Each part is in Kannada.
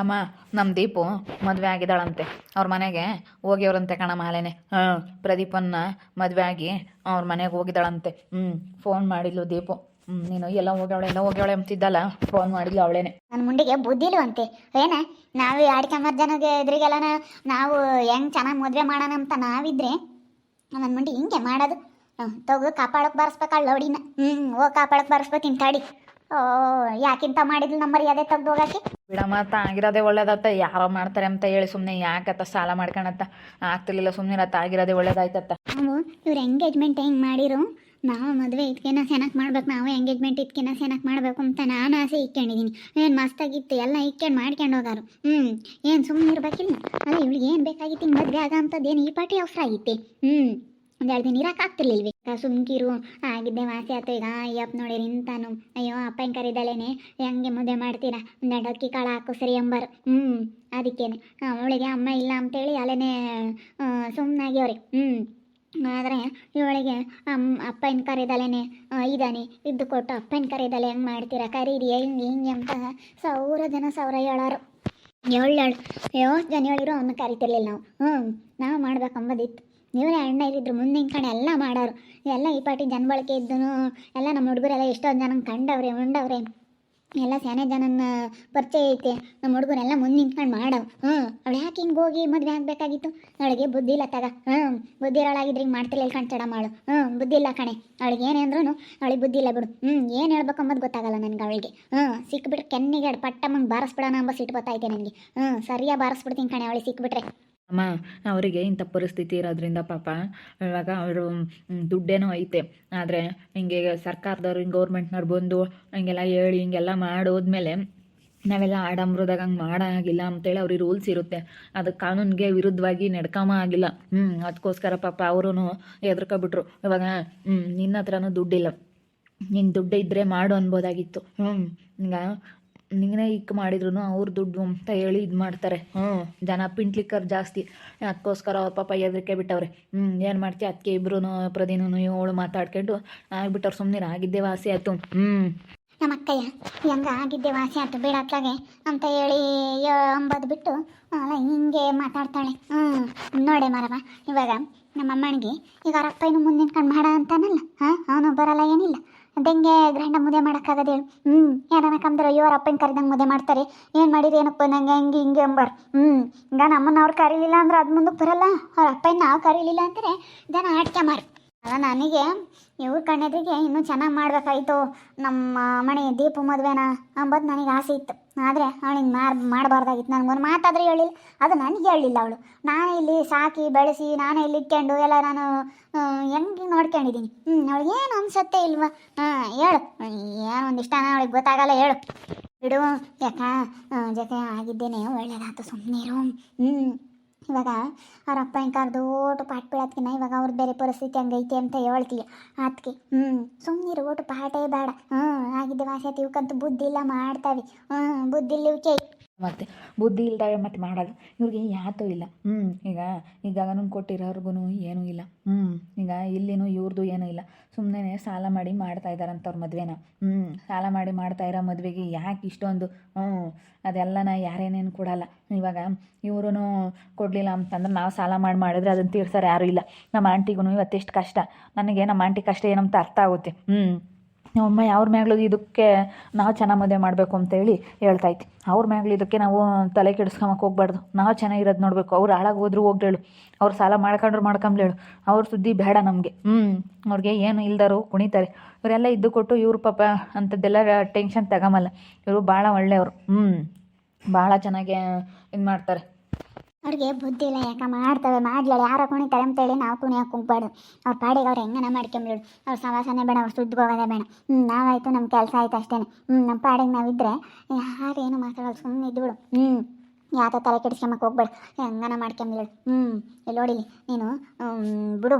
ಅಮ್ಮ ನಮ್ಮ ದೀಪು ಮದುವೆ ಆಗಿದ್ದಾಳಂತೆ. ಅವ್ರ ಮನೆಗೆ ಹೋಗ್ಯವ್ರಂತೆ ಕಣ ಮಾಲೆನೆ. ಹಾಂ, ಪ್ರದೀಪನ್ನ ಮದುವೆ ಆಗಿ ಅವ್ರ ಮನೆಗೆ ಹೋಗಿದ್ದಾಳಂತೆ. ಹ್ಞೂ ಫೋನ್ ಮಾಡಿದ್ಲು ದೀಪು. ಹ್ಞೂ ನೀನು ಎಲ್ಲ ಹೋಗ್ಯಾವಳೆ ಎಲ್ಲ ಹೋಗ್ಯಾವಳೆ ಅಂತಿದ್ದಲ್ಲ ಫೋನ್ ಮಾಡಿದ್ಲು ಅವಳೇನೆ. ನನ್ನ ಮುಂಡಿಗೆ ಬುದ್ಧಿಲ್ವಂತೆ ಏನ, ನಾವು ಎರಡು ಕಮ್ಮರ್ ಜನಕ್ಕೆ ಎದುರಿಗೆಲ್ಲ ನಾವು ಹೆಂಗ್ ಚೆನ್ನಾಗಿ ಮದುವೆ ಮಾಡೋಣ ಅಂತ ನಾವಿದ್ರೆ ನನ್ನ ಮುಂಡಿ ಹಿಂಗೆ ಮಾಡೋದು. ತಗೋ, ಕಾಪಾಡಕ್ ಬಾರಿಸ್ಬೇಕಾಳ ಲೋಡಿನ. ಹ್ಞೂ ಹೋಗಿ ಕಾಪಾಡಕ್ ಬಾರಿಸ್ಬೇಕು ಓ ಯಾಕಿಂತ ಮಾಡಿದ್ಲು ನಮ್ಮ ಮರ್ಯಾದೆ ತೆಗ್ದು ಹೋಗಕ್ಕೆ? ಬಿಡಮ್ಮ ಆಗಿರೋದೇ ಒಳ್ಳೇದತ್ತ. ಯಾರೋ ಮಾಡ್ತಾರೆ ಅಂತ ಹೇಳಿ ಸುಮ್ಮನೆ ಯಾಕತ್ತ ಸಾಲ ಮಾಡ್ಕೊಳತ್ತ ಆಗ್ತಿರ್ಲಿಲ್ಲ ಸುಮ್ಮನೆ ಆಗಿರೋದೇ ಒಳ್ಳೇದಾಯ್ತತ್ತ? ನಾವು ಇವ್ರ ಎಂಗೇಜ್ಮೆಂಟ್ ಹೆಂಗೆ ಮಾಡಿರು? ನಾವು ಮದ್ವೆ ಇದ್ಕಿನ ಸೆನಕ್ ಮಾಡ್ಬೇಕು ನಾವು ಎಂಗೇಜ್ಮೆಂಟ್ ಇದ್ಕಿನ ಸೆನಕ್ ಮಾಡಬೇಕು ಅಂತ ನಾನು ಆಸೆ ಇಕ್ಕೊಂಡಿದ್ದೀನಿ ಏನು ಮಸ್ತಾಗಿತ್ತು ಎಲ್ಲ ಇಟ್ಕೊಂಡು ಮಾಡ್ಕೊಂಡು ಹೋಗಾರು. ಹ್ಞೂ ಏನು ಸುಮ್ಮನೆ ಇರ್ಬೇಕಿಲ್ಲ ಅಲ್ಲ ಇವಳಿಗೆ ಏನು ಬೇಕಾಗಿತ್ತು ಹಿಂಗೆ ಮದುವೆ ಆಗ ಅಂತದ್ದೇನು ಈ ಪಾಟಿ ಅವಸರ ಆಗಿತ್ತೆ ಹ್ಞೂ ಒಂದು ಎರಡು ದಿನ ಸುಮ್ಕಿರು. ಆಗಿದ್ದೆ ವಾಸಿ ಆಯ್ತು ಈಗ. ಅಯ್ಯಪ್ಪ ನೋಡಿರಿ ನಿಂತಾನು. ಅಯ್ಯೋ ಅಪ್ಪನ ಕರಿದಳೇನೆ. ಹೆಂಗೆ ಮುದ್ದೆ ಮಾಡ್ತೀರಾ? ಒಂದೆರಡು ಅಕ್ಕಿ ಕಾಳು ಹಾಕು ಸರಿ ಎಂಬಾರು ಹ್ಞೂ ಅದಕ್ಕೇನೆ. ಅವಳಿಗೆ ಅಮ್ಮ ಇಲ್ಲ ಅಂತೇಳಿ ಅಲ್ಲೇನೆ ಸುಮ್ಮನಾಗ್ಯವ್ರಿ ಹ್ಞೂ ಆದರೆ ಇವಳಿಗೆ ಅಮ್ಮ ಅಪ್ಪನ ಕರೆದಲೇನೆ ಇದ್ದಾನೆ ಇದ್ದು ಕೊಟ್ಟು ಅಪ್ಪನ ಕರೆದಲೆ ಹೆಂಗೆ ಮಾಡ್ತೀರಾ? ಕರೀರಿ ಹೆಂಗೆ, ಹಿಂಗೆ ಅಂತ ಸಾವಿರ ಜನ ಸಾವಿರ ಹೇಳೋರು. ಏಳು ಏಳು ಜನ ಹೇಳಿರು ಅವನ್ನ ಕರಿತಿರ್ಲಿಲ್ಲ ನಾವು. ಹ್ಞೂ ನಾವು ಮಾಡ್ಬೇಕಂಬದಿತ್ತು. ಇವರೇ ಅಣ್ಣ ಇರಿದ್ರು ಮುಂದಿನ ಕಡೆ ಎಲ್ಲ ಮಾಡೋರು. ಎಲ್ಲ ಈ ಪಾಟಿ ಜನಬಳಕೆ ಇದ್ದನು. ಎಲ್ಲ ನಮ್ಮ ಹುಡುಗರೆಲ್ಲ ಎಷ್ಟೋ ಜನ ಕಂಡವ್ರೆ, ಉಂಡವ್ರೆ. ಎಲ್ಲ ಸೇನೆ ಜನನ ಪರಿಚಯ ಐತೆ. ನಮ್ಮ ಹುಡುಗರೆಲ್ಲ ಮುಂದೆ ನಿಂತ್ಕೊಂಡು ಮಾಡವ್. ಹ್ಞೂ, ಅವಳು ಯಾಕೆ ಹಿಂಗೆ ಹೋಗಿ ಮದುವೆ ಆಗಬೇಕಾಗಿತ್ತು? ಅವಳಿಗೆ ಬುದ್ಧಿ ಇಲ್ಲ ತಗ. ಹ್ಞೂ, ಬುದ್ಧಿ ಇರೋಳಾಗಿದ್ರೆ ಹಿಂಗೆ ಮಾಡ್ತಿರ್ಲಿಲ್ಲ ಕಣ್ಚಡ ಮಾಡು. ಹ್ಞೂ, ಬುದ್ಧಿ ಇಲ್ಲ ಕಣೆ. ಅವಳಿಗೆ ಏನೇ ಅಂದ್ರೂ ಅವಳಿಗೆ ಬುದ್ಧಿ ಇಲ್ಲ ಬಿಡು. ಹ್ಞೂ, ಏನು ಹೇಳ್ಬೇಕು ಅಂಬೋದು ಗೊತ್ತಾಗಲ್ಲ ನನಗೆ ಅವಳಿಗೆ. ಹ್ಞೂ, ಸಿಕ್ಬಿಟ್ರೆ ಕೆನ್ನಿಗೆ ಪಟ್ಟಮ್ಮಂಗೆ ಬಾರಿಸ್ಬಿಡೋಣ ಅಂಬ ಸಿಟ್ಟು ಗೊತ್ತೈತೆ ನನಗೆ. ಹ್ಞೂ, ಸರಿಯಾಗಿ ಬಾರಿಸ್ಬಿಡ್ತೀನಿ ಕಣೆ ಅವಳಿಗೆ ಸಿಕ್ಬಿಟ್ರೆ. ಅಮ್ಮ, ಅವರಿಗೆ ಇಂಥ ಪರಿಸ್ಥಿತಿ ಇರೋದ್ರಿಂದ ಪಾಪ, ಇವಾಗ ಅವರು ದುಡ್ಡೇನೋ ಐತೆ. ಆದರೆ ಹಿಂಗೆ ಸರ್ಕಾರದವ್ರು, ಹಿಂಗೆ ಗೌರ್ಮೆಂಟ್ನವ್ರು ಬಂದು ಹಿಂಗೆಲ್ಲ ಹೇಳಿ, ಹಿಂಗೆಲ್ಲ ಮಾಡೋದ್ಮೇಲೆ ನಾವೆಲ್ಲ ಆಡಂಬ್ರದಾಗ ಹಂಗೆ ಮಾಡೋಂಗಿಲ್ಲ ಅಂತೇಳಿ ಅವ್ರಿಗೆ ರೂಲ್ಸ್ ಇರುತ್ತೆ. ಅದು ಕಾನೂನಿಗೆ ವಿರುದ್ಧವಾಗಿ ನಡ್ಕಮ ಆಗಿಲ್ಲ. ಹ್ಞೂ ಅದಕ್ಕೋಸ್ಕರ ಪಾಪ ಅವರು ಹೆದರ್ಕೊಬಿಟ್ರು. ಇವಾಗ ಹ್ಞೂ ನಿನ್ನ ಹತ್ರನೂ ದುಡ್ಡಿಲ್ಲ. ನಿನ್ನ ದುಡ್ಡು ಇದ್ದರೆ ಮಾಡು ಅನ್ಬೋದಾಗಿತ್ತು. ಹ್ಞೂ ಈಗ ನೀನೇ ಇಕ್ ಮಾಡಿದ್ರು ಅವ್ರ ದುಡ್ಡು ಅಂತ ಹೇಳಿ ಇದು ಮಾಡ್ತಾರೆ. ಹ್ಞೂ ಜನ ಪಿಂಟ್ಲಿಕ್ಕರ್ ಜಾಸ್ತಿ. ಅದಕ್ಕೋಸ್ಕರ ಅವ್ರ ಪಾಪ ಎದ್ರಿಕೆ ಬಿಟ್ಟವ್ರೆ. ಹ್ಞೂ ಏನು ಮಾಡ್ತೀಯ ಅದಕ್ಕೆ ಇಬ್ರು ಪ್ರದೀನೂ ಏಳು ಮಾತಾಡ್ಕೊಂಡು ಆಗ್ಬಿಟ್ಟವ್ರು ಸುಮ್ಮನೆ ಆಗಿದ್ದೆ ವಾಸಿ ಆಯ್ತು. ಹ್ಞೂ ನಮ್ಮ ಅಕ್ಕಯ್ಯ, ಹೆಂಗ? ಆಗಿದ್ದೆ ವಾಸಿ ಆಯ್ತು. ಬೇಡ ಅತ್ಲಾಗೆ ಅಂತ ಹೇಳಿ ಅಂಬದ್ ಬಿಟ್ಟು ಹಿಂಗೆ ಮಾತಾಡ್ತಾಳೆ. ಹ್ಞೂ ನೋಡೆ ಮರವ ಇವಾಗ ನಮ್ಮ ಅಮ್ಮನಿಗೆ, ಈಗ ಅವ್ರ ಇನ್ನು ಮುಂದಿನ ಕಣ್ಣು ಮಾಡ ಅಂತಾನಲ್ಲ? ಹಾಂ? ಅವನು ಬರಲ್ಲ ಏನಿಲ್ಲ. ಅದಂಗೆ ಗ್ರಹಣ ಮುದ್ದೆ ಮಾಡೋಕ್ಕಾಗದೆ ಹೇಳು ಹ್ಞೂ ಯಾರನ್ನ ಕಮ್ದ್ರೆ ಅವ್ರ ಅಪ್ಪನ ಕರೆದಂಗೆ ಮುದ್ದೆ ಮಾಡ್ತಾರೆ. ಏನು ಮಾಡಿರಿ ಏನಪ್ಪ ನಂಗೆ ಹಂಗೆ ಹಿಂಗೆ ಅಂಬಾರ್. ಹ್ಞೂ ಈಗ ನಮ್ಮನ್ನ ಅವ್ರು ಕರೀಲಿಲ್ಲ ಅಂದ್ರೆ ಅದು ಮುಂದಕ್ಕೆ ಬರಲ್ಲ. ಅವ್ರ ಅಪ್ಪನ ನಾವು ಕರೀಲಿಲ್ಲ ಅಂತಾರೆ ಜನ ಆಡ್ಕೆ ಮಾರು. ಅಲ್ಲ, ನನಗೆ ಇವ್ರ ಕಣ್ಣೆದ್ರಿಗೆ ಇನ್ನೂ ಚೆನ್ನಾಗಿ ಮಾಡ್ಬೇಕಾಯ್ತು. ನಮ್ಮ ಮನೆ ದೀಪು ಮದುವೆನ ಅಂಬದು ನನಗೆ ಆಸೆ ಇತ್ತು. ಆದರೆ ಅವಳಿಗೆ ಮಾರ್, ಮಾಡಬಾರ್ದಾಗಿತ್ತು. ನನಗೊಂದು ಮಾತಾದ್ರೆ ಹೇಳಿಲ್ಲ ಅದು ನನಗೆ ಹೇಳಿಲ್ಲ ಅವಳು. ನಾನು ಇಲ್ಲಿ ಸಾಕಿ, ಬೆಳೆಸಿ, ನಾನೇ ಇಲ್ಲಿ ಇಟ್ಕೊಂಡು ಎಲ್ಲ ನಾನು ಹೆಂಗೆ ನೋಡ್ಕೊಂಡಿದ್ದೀನಿ ಹ್ಞೂ ಅವಳಿಗೆ ಏನು ಅನ್ಸತ್ತೆ ಇಲ್ವಾ? ಹಾಂ, ಹೇಳು. ಏನೋ ಒಂದಿಷ್ಟ ಅವಳಿಗೆ ಗೊತ್ತಾಗಲ್ಲ, ಹೇಳು. ಬಿಡು, ಯಾಕ? ಜೊತೆ ಆಗಿದ್ದೇನೆ ಒಳ್ಳೇದಾಯ್ತು ಸುಮ್ಮನೆ ಇರು ಹ್ಞೂ ಇವಾಗ ಅವ್ರ ಅಪ್ಪ ಇಂಕ ದೊಡ್ಡ ಪಾಠ ಬೀಳತ್ಕಿನ ಇವಾಗ ಅವ್ರ ಬೇರೆ ಪರಿಸ್ಥಿತಿ ಹಂಗೈತಿ ಅಂತ ಹೇಳ್ತೀಯ. ಆತ್ಕೆ ಹ್ಞೂ ಸುಮ್ಮನಿರು ಓಟು ಪಾಠೇ ಬೇಡ. ಹ್ಞೂ ಆಗಿದ್ದೆ ಭಾಷೆ ಇವಕ್ಕಂತೂ ಬುದ್ಧಿ ಇಲ್ಲ ಮಾಡ್ತಾವೆ. ಹ್ಞೂ ಬುದ್ಧಿ ಇಲ್ಲ ಇವಕ್ಕೆ ಮತ್ತು ಬುದ್ಧಿ ಇಲ್ದಾಗ ಮತ್ತೆ ಮಾಡೋದು. ಇವ್ರಿಗೆ ಯಾತೂ ಇಲ್ಲ. ಹ್ಞೂ ಈಗ ಈಗ ಗಗನನ್ ಕೊಟ್ಟಿರೋರ್ಗು ಏನೂ ಇಲ್ಲ. ಹ್ಞೂ ಈಗ ಇಲ್ಲಿನೂ ಇವ್ರದ್ದು ಏನೂ ಇಲ್ಲ. ಸುಮ್ಮನೆ ಸಾಲ ಮಾಡಿ ಮಾಡ್ತಾ ಇದ್ದಾರೆ ಅವ್ರ ಮದುವೆನ. ಹ್ಞೂ ಸಾಲ ಮಾಡಿ ಮಾಡ್ತಾ ಇರೋ ಮದುವೆಗೆ ಯಾಕೆ ಇಷ್ಟೊಂದು? ಹ್ಞೂ ಅದೆಲ್ಲನ ಯಾರೇನೇನು ಕೊಡಲ್ಲ. ಇವಾಗ ಇವ್ರೂ ಕೊಡಲಿಲ್ಲ ಅಂತಂದ್ರೆ ನಾವು ಸಾಲ ಮಾಡಿ ಮಾಡಿದ್ರೆ ಅದನ್ನು ತೀರ್ಸೋರು ಯಾರೂ ಇಲ್ಲ. ನಮ್ಮ ಆಂಟಿಗೂ ಇವತ್ತೆಷ್ಟು ಕಷ್ಟ. ನನಗೆ ನಮ್ಮ ಆಂಟಿ ಕಷ್ಟ ಏನಂತ ಅರ್ಥ ಆಗುತ್ತೆ. ಹ್ಞೂ ನಮ್ಮಮ್ಮ ಅವ್ರ ಮ್ಯಾಗ್ಲು ಇದಕ್ಕೆ ನಾವು ಚೆನ್ನಾಗಿ ಮದುವೆ ಮಾಡಬೇಕು ಅಂತೇಳಿ ಹೇಳ್ತಾ ಇತ್ತು ಅವ್ರ ಮ್ಯಾಗ್ಳು ಇದಕ್ಕೆ ನಾವು ತಲೆ ಕೆಡಿಸ್ಕೊಂಬಕ್ಕೆ ಹೋಗ್ಬಾರ್ದು. ನಾವು ಚೆನ್ನಾಗಿರೋದು ನೋಡಬೇಕು. ಅವ್ರು ಹಾಳಾಗಿ ಹೋದ್ರು ಹೋಗ್ಲೇಳು ಅವ್ರು ಸಾಲ ಮಾಡ್ಕೊಂಡ್ರು ಮಾಡ್ಕೊಂಬ್ಲೇಳು ಅವ್ರ ಸುದ್ದಿ ಬೇಡ ನಮಗೆ. ಹ್ಞೂ ಅವ್ರಿಗೆ ಏನು ಇಲ್ದಾರು ಕುಣಿತಾರೆ. ಇವರೆಲ್ಲ ಇದ್ದು ಕೊಟ್ಟು ಇವ್ರು ಪಾಪ ಅಂಥದ್ದೆಲ್ಲ ಟೆನ್ಷನ್ ತಗೊಂಬಲ್ಲ ಇವರು ಭಾಳ ಒಳ್ಳೆಯವರು. ಹ್ಞೂ ಭಾಳ ಚೆನ್ನಾಗಿ ಇದು ಮಾಡ್ತಾರೆ. ಅವ್ರಿಗೆ ಬುದ್ಧಿ ಇಲ್ಲ, ಯಾಕೆ ಮಾಡ್ತವೆ? ಮಾಡ್ಲಾಳೆ ಯಾರೋ ಕುಣಿತಾರೆ ಅಂತೇಳಿ ನಾವು ಕುಣಿಯಕ್ಕೆ ಕುಂಕ್ಬಾರ್ದು ಅವ್ರ ಪಾಡಿಗೆ ಅವ್ರು ಹೆಂಗನ ಮಾಡ್ಕೊಂಬಿಡು. ಅವ್ರ ಸವಾಸನೆ ಬೇಡ, ಅವ್ರು ಸುದ್ದು ಹೋಗೋದೇ ಬೇಡ. ಹ್ಞೂ ನಾವಾಯ್ತು ನಮ್ಮ ಕೆಲಸ ಆಯ್ತು ಅಷ್ಟೇ ಹ್ಞೂ ನಮ್ಮ ಪಾಡಿಗೆ ನಾವಿದ್ರೆ ಯಾರೇನು ಮಾತಾಡೋದು ಸುಮ್ಮನೆ ಇದ್ಬಿಡು. ಹ್ಞೂ ಯಾತೋ ತಲೆ ಕೆಡಿಸ್ಕೊಂಬಕ್ಕೆ ಹೋಗ್ಬೇಡ. ಹೆಂಗನ ಮಾಡ್ಕೊಂಬಿಡು. ಹ್ಞೂ ಇಲ್ಲಿ ನೋಡಿಲಿ ನೀನು ಬಿಡು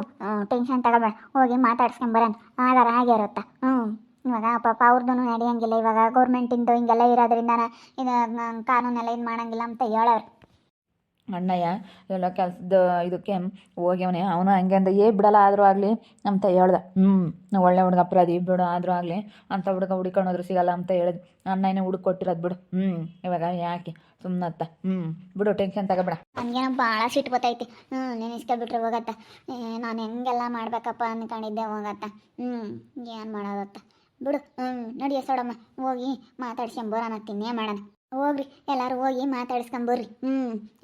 ಟೆನ್ಷನ್ ತಗೋಬೇಡ. ಹೋಗಿ ಮಾತಾಡ್ಸ್ಕೊಂಬರೋಣ ಆಧಾರ ಹಾಗೆ ಇರುತ್ತಾ? ಹ್ಞೂ ಇವಾಗ ಪಾಪ ಅವ್ರದ್ದು ನಡೆಯೋಂಗಿಲ್ಲ. ಇವಾಗ ಗೌರ್ಮೆಂಟಿಂದು ಹಿಂಗೆಲ್ಲ ಇರೋದ್ರಿಂದ ಇದು ಕಾನೂನೆಲ್ಲ ಇದು ಮಾಡೋಂಗಿಲ್ಲ ಅಂತ ಹೇಳೋರು ಅಣ್ಣಯ್ಯ ಎಲ್ಲ ಕೆಲಸದ ಇದಕ್ಕೆ ಹೋಗ್ಯವನೆ ಅವನು ಹಂಗೆ ಅಂದ, ಏ ಬಿಡಲ್ಲ, ಆದರೂ ಆಗಲಿ ಅಂತ ಹೇಳ್ದೆ ಹ್ಞೂ ಒಳ್ಳೆ ಹುಡುಗ ಅಪರಾಧಿ ಬಿಡು, ಆದರೂ ಆಗಲಿ, ಅಂತ ಹುಡುಗ ಹುಡುಕೊಂಡೋದ್ರು ಸಿಗಲ್ಲ ಅಂತ ಹೇಳಿದ್. ಅಣ್ಣನೇ ಹುಡುಕ್ ಕೊಟ್ಟಿರೋದು ಬಿಡು ಹ್ಞೂ ಇವಾಗ ಯಾಕೆ ಸುಮ್ಮನತ್ತ ಹ್ಞೂ ಬಿಡು ಟೆನ್ಷನ್ ತಗೋಬೇಡ. ನನಗೇನೋ ಭಾಳ ಸಿಟ್ಟು ಬತ್ತೈತಿ ಹ್ಞೂ ನೆನೆಸ್ಕೊಬಿಟ್ರೆ ಹೋಗತ್ತ ನಾನು ಹೆಂಗೆಲ್ಲ ಮಾಡ್ಬೇಕಪ್ಪ ಅಂದ್ಕೊಂಡಿದ್ದೆ ಹೋಗತ್ತ ಹ್ಞೂ ಏನು ಮಾಡೋದತ್ತ, ಬಿಡು ಹ್ಞೂ ನಡಿಯ ಸೋಡಮ್ಮ, ಹೋಗಿ ಮಾತಾಡ್ಸ್ಕೊಂಬರೋಣ ತಿನ್ನೇ ಮಾಡೋಣ. ಹೋಗ್ರಿ ಎಲ್ಲರೂ ಹೋಗಿ ಮಾತಾಡ್ಸ್ಕೊಂಬರ್ರಿ ಹ್ಞೂ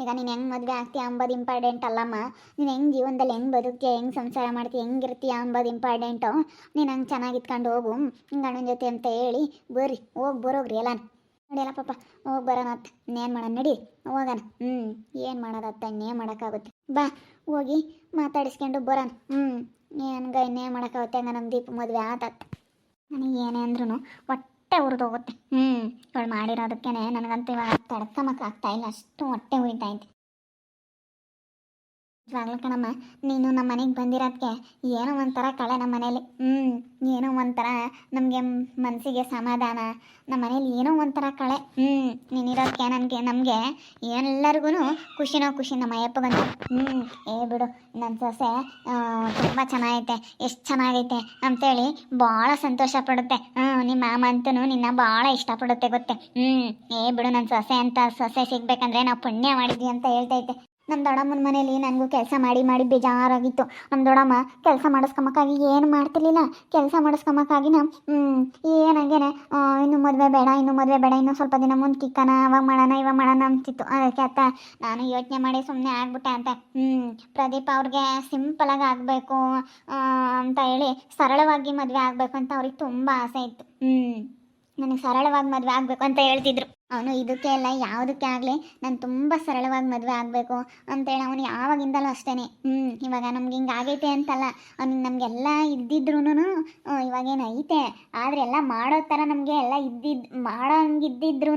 ಈಗ ನೀನು ಹೆಂಗೆ ಮದುವೆ ಆಗ್ತೀಯ ಅಂಬೋದು ಇಂಪಾರ್ಟೆಂಟ್ ಅಲ್ಲಮ್ಮ. ನೀನು ಹೆಂಗೆ ಜೀವನದಲ್ಲಿ ಹೆಂಗೆ ಬದುಕ್ತೀಯ, ಹೆಂಗೆ ಸಂಸಾರ ಮಾಡ್ತೀಯ, ಹೆಂಗಿರ್ತೀಯ ಅಂಬೋದು ಇಂಪಾರ್ಟೆಂಟು ನೀನು ಹಂಗೆ ಚೆನ್ನಾಗಿ ಇಟ್ಕೊಂಡು ಹೋಗು. ಗಂಡನ ಜೊತೆ ಅಂತ ಹೇಳಿ ಬರ್ರಿ, ಹೋಗಿ ಬರೋಗ್ರಿ ಎಲ್ಲ ನಡಿಯಲ್ಲ ಪಾಪ, ಹೋಗಿ ಬರೋಣ ಅತ್ತ. ಇನ್ನೇನು ಮಾಡೋಣ, ನಡಿ, ಹೋಗೋಣ. ಹ್ಞೂ ಏನು ಮಾಡೋದತ್ತ ಇನ್ನೇನು ಮಾಡೋಕ್ಕಾಗುತ್ತೆ. ಬಾ, ಹೋಗಿ ಮಾತಾಡಿಸ್ಕೊಂಡು ಬರೋಣ. ಹ್ಞೂ ಏನ್ಗ ಇನ್ನೇನು ಮಾಡೋಕ್ಕಾಗುತ್ತೆ ಹಂಗ ನಮ್ಮ ದೀಪ ಮದುವೆ ಆತತ್ತ ನನಗೆ ಏನೇ ಅಂದ್ರೂ ಹೊಟ್ಟೆ ಉರಿದೋಗುತ್ತೆ. ಹ್ಞೂ ಇವಳು ಮಾಡಿರೋದಕ್ಕೇ ನನಗಂತೂ ಇವಾಗ ತಡ್ಕಮಕ್ಕೆ ಆಗ್ತಾ ಇಲ್ಲ. ಅಷ್ಟು ಹೊಟ್ಟೆ ಉರಿತಾ ಐತೆ ನಿಜವಾಗ್ಲೂ ಕಣಮ್ಮ, ನೀನು ನಮ್ಮ ಮನೆಗೆ ಬಂದಿರೋದಕ್ಕೆ ಏನೋ ಒಂಥರ ಕಳೆ ನಮ್ಮ ಮನೇಲಿ. ಹ್ಞೂ ಏನೋ ಒಂಥರ ನಮಗೆ ಮನಸ್ಸಿಗೆ ಸಮಾಧಾನ. ನಮ್ಮ ಮನೇಲಿ ಏನೋ ಒಂಥರ ಕಳೆ. ಹ್ಞೂ ನೀನಿರೋದಕ್ಕೆ ನನಗೆ, ನಮಗೆ ಎಲ್ಲರಿಗೂ ಖುಷಿನೋ ಖುಷಿ ನಮ್ಮ ಅಯ್ಯಪ್ಪಗಂತೂ. ಹ್ಞೂ ಏ ಬಿಡು ನನ್ನ ಸೊಸೆ ತುಂಬ ಚೆನ್ನಾಗೈತೆ, ಎಷ್ಟು ಚೆನ್ನಾಗೈತೆ ಅಂತೇಳಿ ಭಾಳ ಸಂತೋಷ ಪಡುತ್ತೆ. ಹ್ಞೂ ನಿಮ್ಮ ಮಾಮ ಅಂತೂ ನಿನ್ನ ಭಾಳ ಇಷ್ಟಪಡುತ್ತೆ ಗೊತ್ತೆ. ಹ್ಞೂ ಏ ಬಿಡು ನನ್ನ ಸೊಸೆ ಅಂತ ಸೊಸೆ ಸಿಗ್ಬೇಕಂದ್ರೆ ನಾವು ಪುಣ್ಯ ಮಾಡಿದ್ವಿ ಅಂತ ಹೇಳ್ತೈತೆ ನಮ್ಮ ದೊಡ್ಡಮ್ಮನ ಮನೇಲಿ ನನಗೂ ಕೆಲಸ ಮಾಡಿ ಮಾಡಿ ಬೇಜಾರಾಗಿತ್ತು. ನಮ್ಮ ದೊಡ್ಡಮ್ಮ ಕೆಲಸ ಮಾಡಿಸ್ಕೊಂಬಕ್ಕಾಗಿ ಏನು ಮಾಡ್ತಿರ್ಲಿಲ್ಲ. ಕೆಲಸ ಮಾಡಿಸ್ಕೊಂಬಕ್ಕಾಗಿ ನಾ ಏನಾಗೇನೆ ಇನ್ನು ಮದುವೆ ಬೇಡ, ಇನ್ನು ಮದುವೆ ಬೇಡ, ಇನ್ನೂ ಸ್ವಲ್ಪ ದಿನ ಮುಂದೆ ಕಿಕ್ಕನ, ಅವಾಗ ಮಾಡೋಣ, ಇವಾಗ ಮಾಡೋಣ ಅಂತಿತ್ತು. ಅದಕ್ಕೆ ಅತ್ತ ನಾನು ಯೋಚನೆ ಮಾಡಿ ಸುಮ್ಮನೆ ಆಗ್ಬಿಟ್ಟೆ ಅಂತ. ಪ್ರದೀಪ್ ಅವ್ರಿಗೆ ಸಿಂಪಲಾಗಿ ಆಗಬೇಕು ಅಂತ ಹೇಳಿ ಸರಳವಾಗಿ ಮದುವೆ ಆಗಬೇಕು ಅಂತ ಅವ್ರಿಗೆ ತುಂಬ ಆಸೆ ಇತ್ತು. ನನಗೆ ಸರಳವಾಗಿ ಮದುವೆ ಆಗಬೇಕು ಅಂತ ಹೇಳ್ತಿದ್ರು. ಅವನು ಇದಕ್ಕೆ ಅಲ್ಲ, ಯಾವುದಕ್ಕೆ ಆಗಲಿ, ನಾನು ತುಂಬ ಸರಳವಾಗಿ ಮದುವೆ ಆಗಬೇಕು ಅಂತೇಳಿ ಅವನು ಯಾವಾಗಿಂದಲೂ ಅಷ್ಟೇ ಹ್ಞೂ ಇವಾಗ ನಮ್ಗೆ ಹಿಂಗೆ ಆಗೈತೆ ಅಂತಲ್ಲ, ಅವ್ನಿಗೆ ನಮಗೆಲ್ಲ ಇದ್ದಿದ್ರು ಇವಾಗೇನು ಐತೆ. ಆದರೆ ಎಲ್ಲ ಮಾಡೋ ಥರ ನಮಗೆ ಎಲ್ಲ ಇದ್ದಿದ್ದು ಮಾಡೋ ಹಂಗಿದ್ದಿದ್ರು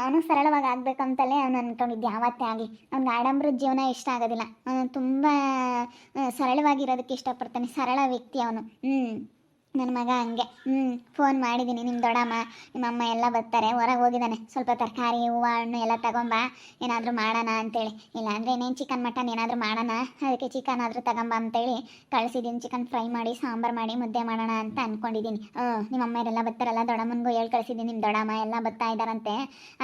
ಅವನು ಸರಳವಾಗಿ ಆಗಬೇಕಂತಲೇ ಅವನು ಅಂದ್ಕೊಂಡಿದ್ದು ಯಾವತ್ತೇ ಆಗಲಿ. ಅವ್ನಿಗೆ ಆಡಂಬರದ ಜೀವನ ಇಷ್ಟ ಆಗೋದಿಲ್ಲ. ಅವನು ತುಂಬ ಸರಳವಾಗಿರೋದಕ್ಕೆ ಇಷ್ಟಪಡ್ತಾನೆ, ಸರಳ ವ್ಯಕ್ತಿ ಅವನು. ಹ್ಞೂ ನನ್ನ ಮಗ ಹಂಗೆ. ಹ್ಞೂ ಫೋನ್ ಮಾಡಿದ್ದೀನಿ ನಿಮ್ಮ ದೊಡ್ಡಮ್ಮ ನಿಮ್ಮಮ್ಮ ಎಲ್ಲ ಬರ್ತಾರೆ. ಹೊರಗೆ ಹೋಗಿದ್ದಾನೆ ಸ್ವಲ್ಪ ತರಕಾರಿ, ಹೂವು, ಹಣ್ಣು ಎಲ್ಲ ತಗೊಂಬ. ಏನಾದರೂ ಮಾಡೋಣ ಅಂತೇಳಿ. ಇಲ್ಲಾಂದರೆ ಇನ್ನೇನು ಚಿಕನ್ ಮಟನ್ ಏನಾದರೂ ಮಾಡೋಣ. ಅದಕ್ಕೆ ಚಿಕನ್ ಆದರೂ ತಗೊಂಬ ಅಂತೇಳಿ ಕಳಿಸಿದ್ದೀನಿ ಚಿಕನ್ ಫ್ರೈ ಮಾಡಿ, ಸಾಂಬಾರು ಮಾಡಿ, ಮುದ್ದೆ ಮಾಡೋಣ ಅಂತ ಅಂದ್ಕೊಂಡಿದ್ದೀನಿ ಹ್ಞೂ ನಿಮ್ಮಮ್ಮ ಎಲ್ಲ ಬರ್ತಾರಲ್ಲ, ದೊಡ್ಡಮ್ಮನಿಗೂ ಹೇಳಿ ಕಳಿಸಿದ್ದೀನಿ ನಿಮ್ಮ ದೊಡ್ಡಮ್ಮ ಎಲ್ಲ ಬರ್ತಾ ಇದ್ದಾರಂತೆ.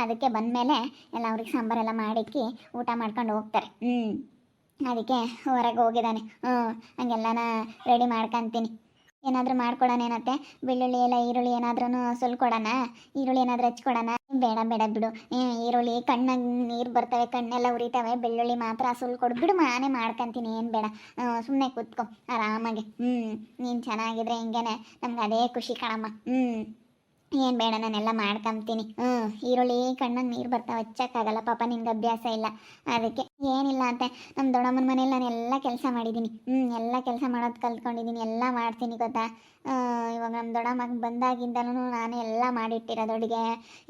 ಅದಕ್ಕೆ ಬಂದಮೇಲೆ ಎಲ್ಲ ಅವ್ರಿಗೆ ಸಾಂಬಾರೆಲ್ಲ ಮಾಡಿಕ್ಕಿ ಊಟ ಮಾಡ್ಕೊಂಡು ಹೋಗ್ತಾರೆ. ಹ್ಞೂ ಅದಕ್ಕೆ ಹೊರಗೆ ಹೋಗಿದ್ದಾನೆ ಹ್ಞೂ ಹಂಗೆಲ್ಲನ ರೆಡಿ ಮಾಡ್ಕೊಂತೀನಿ. ಏನಾದರೂ ಮಾಡ್ಕೊಡೋಣ ಏನತ್ತೆ? ಬೆಳ್ಳುಳ್ಳಿ ಎಲ್ಲ, ಈರುಳ್ಳಿ ಏನಾದ್ರೂ ಸುಲ್ಕೊಡೋಣ ಈರುಳ್ಳಿ ಏನಾದರೂ ಹಚ್ಕೊಡೋಣ ಬೇಡ ಬೇಡ, ಬಿಡು. ಈರುಳ್ಳಿ ಕಣ್ಣಾಗ ನೀರು ಬರ್ತವೆ, ಕಣ್ಣೆಲ್ಲ ಉರಿತಾವೆ, ಬೆಳ್ಳುಳ್ಳಿ ಮಾತ್ರ ಸುಲ್ಕೊಡು ಬಿಡು, ನಾನೇ ಮಾಡ್ಕೊಂತೀನಿ, ಏನು ಬೇಡ. ಸುಮ್ಮನೆ ಕೂತ್ಕೊ, ಆರಾಮಾಗಿ. ಹ್ಞೂ ನೀನು ಚೆನ್ನಾಗಿದ್ರೆ ಹಿಂಗೇನೆ. ನಮ್ಗೆ ಅದೇ ಖುಷಿ ಕಣಮ್ಮ. ಹ್ಞೂ ಏನು ಬೇಡ, ನಾನೆಲ್ಲ ಮಾಡ್ಕೊಂತೀನಿ ಹ್ಞೂ ಈರುಳ್ಳಿ ಕಣ್ಣಾಗ ನೀರು ಬರ್ತಾವೆ, ಹಚ್ಚಕ್ಕಾಗಲ್ಲ, ಪಾಪ ನಿನ್ಗೆ ಅಭ್ಯಾಸ ಇಲ್ಲ. ಅದಕ್ಕೆ ಏನಿಲ್ಲ ಅಂತೆ ನಮ್ಮ ದೊಡ್ಡಮ್ಮನ ಮನೇಲಿ ನಾನು ಎಲ್ಲ ಕೆಲಸ ಮಾಡಿದ್ದೀನಿ ಹ್ಞೂ ಎಲ್ಲ ಕೆಲಸ ಮಾಡೋದು ಕಲ್ತ್ಕೊಂಡಿದ್ದೀನಿ ಎಲ್ಲ ಮಾಡ್ತೀನಿ ಗೊತ್ತಾ? ಇವಾಗ ನಮ್ಮ ದೊಡ್ಡಮ್ಮಗೆ ಬಂದಾಗಿಂದಲೂ ನಾನೇ ಎಲ್ಲ ಮಾಡಿಟ್ಟಿರೋದು ಅಡುಗೆ,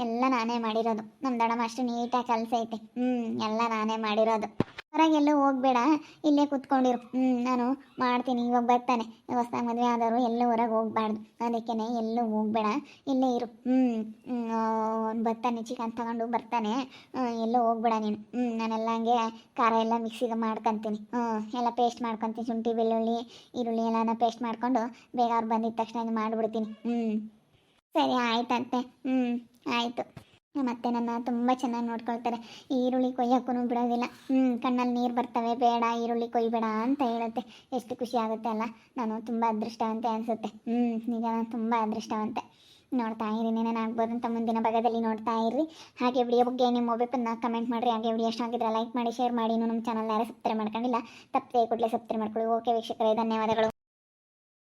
ಎಲ್ಲ ನಾನೇ ಮಾಡಿರೋದು. ನಮ್ಮ ದೊಡ್ಡಮ್ಮ ಅಷ್ಟು ನೀಟಾಗಿ ಕಲ್ಸೈತೆ ಹ್ಞೂ ಎಲ್ಲ ನಾನೇ ಮಾಡಿರೋದು. ಹೊರಗೆಲ್ಲೂ ಹೋಗ್ಬೇಡ. ಇಲ್ಲೇ ಕುತ್ಕೊಂಡಿರು. ಹ್ಞೂ ನಾನು ಮಾಡ್ತೀನಿ. ಇವಾಗ ಬರ್ತಾನೆ. ಹೊಸ್ದಾಗ ಮದುವೆ ಆದವರು ಎಲ್ಲೂ ಹೊರಗೆ ಹೋಗ್ಬಾರ್ದು. ಅದಕ್ಕೇ ಎಲ್ಲೂ ಹೋಗ್ಬೇಡ. ಇಲ್ಲೇ ಇರು. ಹ್ಞೂ ಬರ್ತಾನೆ. ಚಿಕನ್ ತಗೊಂಡು ಬರ್ತಾನೆ. ಎಲ್ಲೂ ಹೋಗ್ಬೇಡ ನೀನು. ಹ್ಞೂ ನಾನೆಲ್ಲ ಹಂಗೆ ಖಾರ ಎಲ್ಲ ಮಿಕ್ಸಿಗೆ ಮಾಡ್ಕೊತೀನಿ. ಹ್ಞೂ ಎಲ್ಲ ಪೇಸ್ಟ್ ಮಾಡ್ಕೊತೀನಿ. ಶುಂಠಿ, ಬೆಳ್ಳುಳ್ಳಿ, ಈರುಳ್ಳಿ ಎಲ್ಲನ ಪೇಸ್ಟ್ ಮಾಡಿಕೊಂಡು ಬೇಗ ಅವ್ರು ಬಂದಿದ್ದ ತಕ್ಷಣ ಇದು ಮಾಡಿಬಿಡ್ತೀನಿ. ಹ್ಞೂ ಸರಿ, ಆಯ್ತಂತೆ. ಹ್ಞೂ ಆಯಿತು. ಮತ್ತೆ ನನ್ನ ತುಂಬ ಚೆನ್ನಾಗಿ ನೋಡ್ಕೊಳ್ತಾರೆ. ಈರುಳ್ಳಿ ಕೊಯ್ಯೋಕ್ಕೂ ಬಿಡೋದಿಲ್ಲ. ಹ್ಞೂ ಕಣ್ಣಲ್ಲಿ ನೀರು ಬರ್ತವೆ. ಬೇಡ, ಈರುಳ್ಳಿ ಕೊಯ್ಬೇಡ ಅಂತ ಹೇಳುತ್ತೆ. ಎಷ್ಟು ಖುಷಿ ಆಗುತ್ತೆ ಅಲ್ಲ? ನಾನು ತುಂಬ ಅದೃಷ್ಟವಂತೆ ಅನಿಸುತ್ತೆ. ಹ್ಞೂ ನಿಜ, ನಾನು ತುಂಬ ಅದೃಷ್ಟವಂತೆ. ನೋಡ್ತಾ ಇದ್ದೀನಿ ನಾನು ಆಗ್ಬೋದು ಅಂತ ಮುಂದಿನ ಭಾಗದಲ್ಲಿ ನೋಡ್ತಾ ಇರ್ರಿ. ಹಾಗೆ ವಿಡಿಯೋ ಬಗ್ಗೆ ನಿಮ್ಮ ಒಬ್ಬಪ್ಪನ್ನ ಕಮೆಂಟ್ ಮಾಡಿರಿ. ಹಾಗೆ ವಿಡಿಯೋ ಎಷ್ಟು ಆಗಿದ್ರೆ ಲೈಕ್ ಮಾಡಿ ಶೇರ್ ಮಾಡಿ. ನಮ್ಮ ಚಾನಲ್ ಯಾರು ಸಬ್ಸ್ಕ್ರೈಬ್ ಮಾಡ್ಕೊಂಡಿಲ್ಲ, ತಪ್ಪದೆ ಕೂಡಲೇ ಸಬ್ಸ್ಕ್ರೈಬ್ ಮಾಡ್ಕೊಳ್ಳಿ. ಓಕೆ ವೀಕ್ಷಕರೇ, ಧನ್ಯವಾದಗಳು.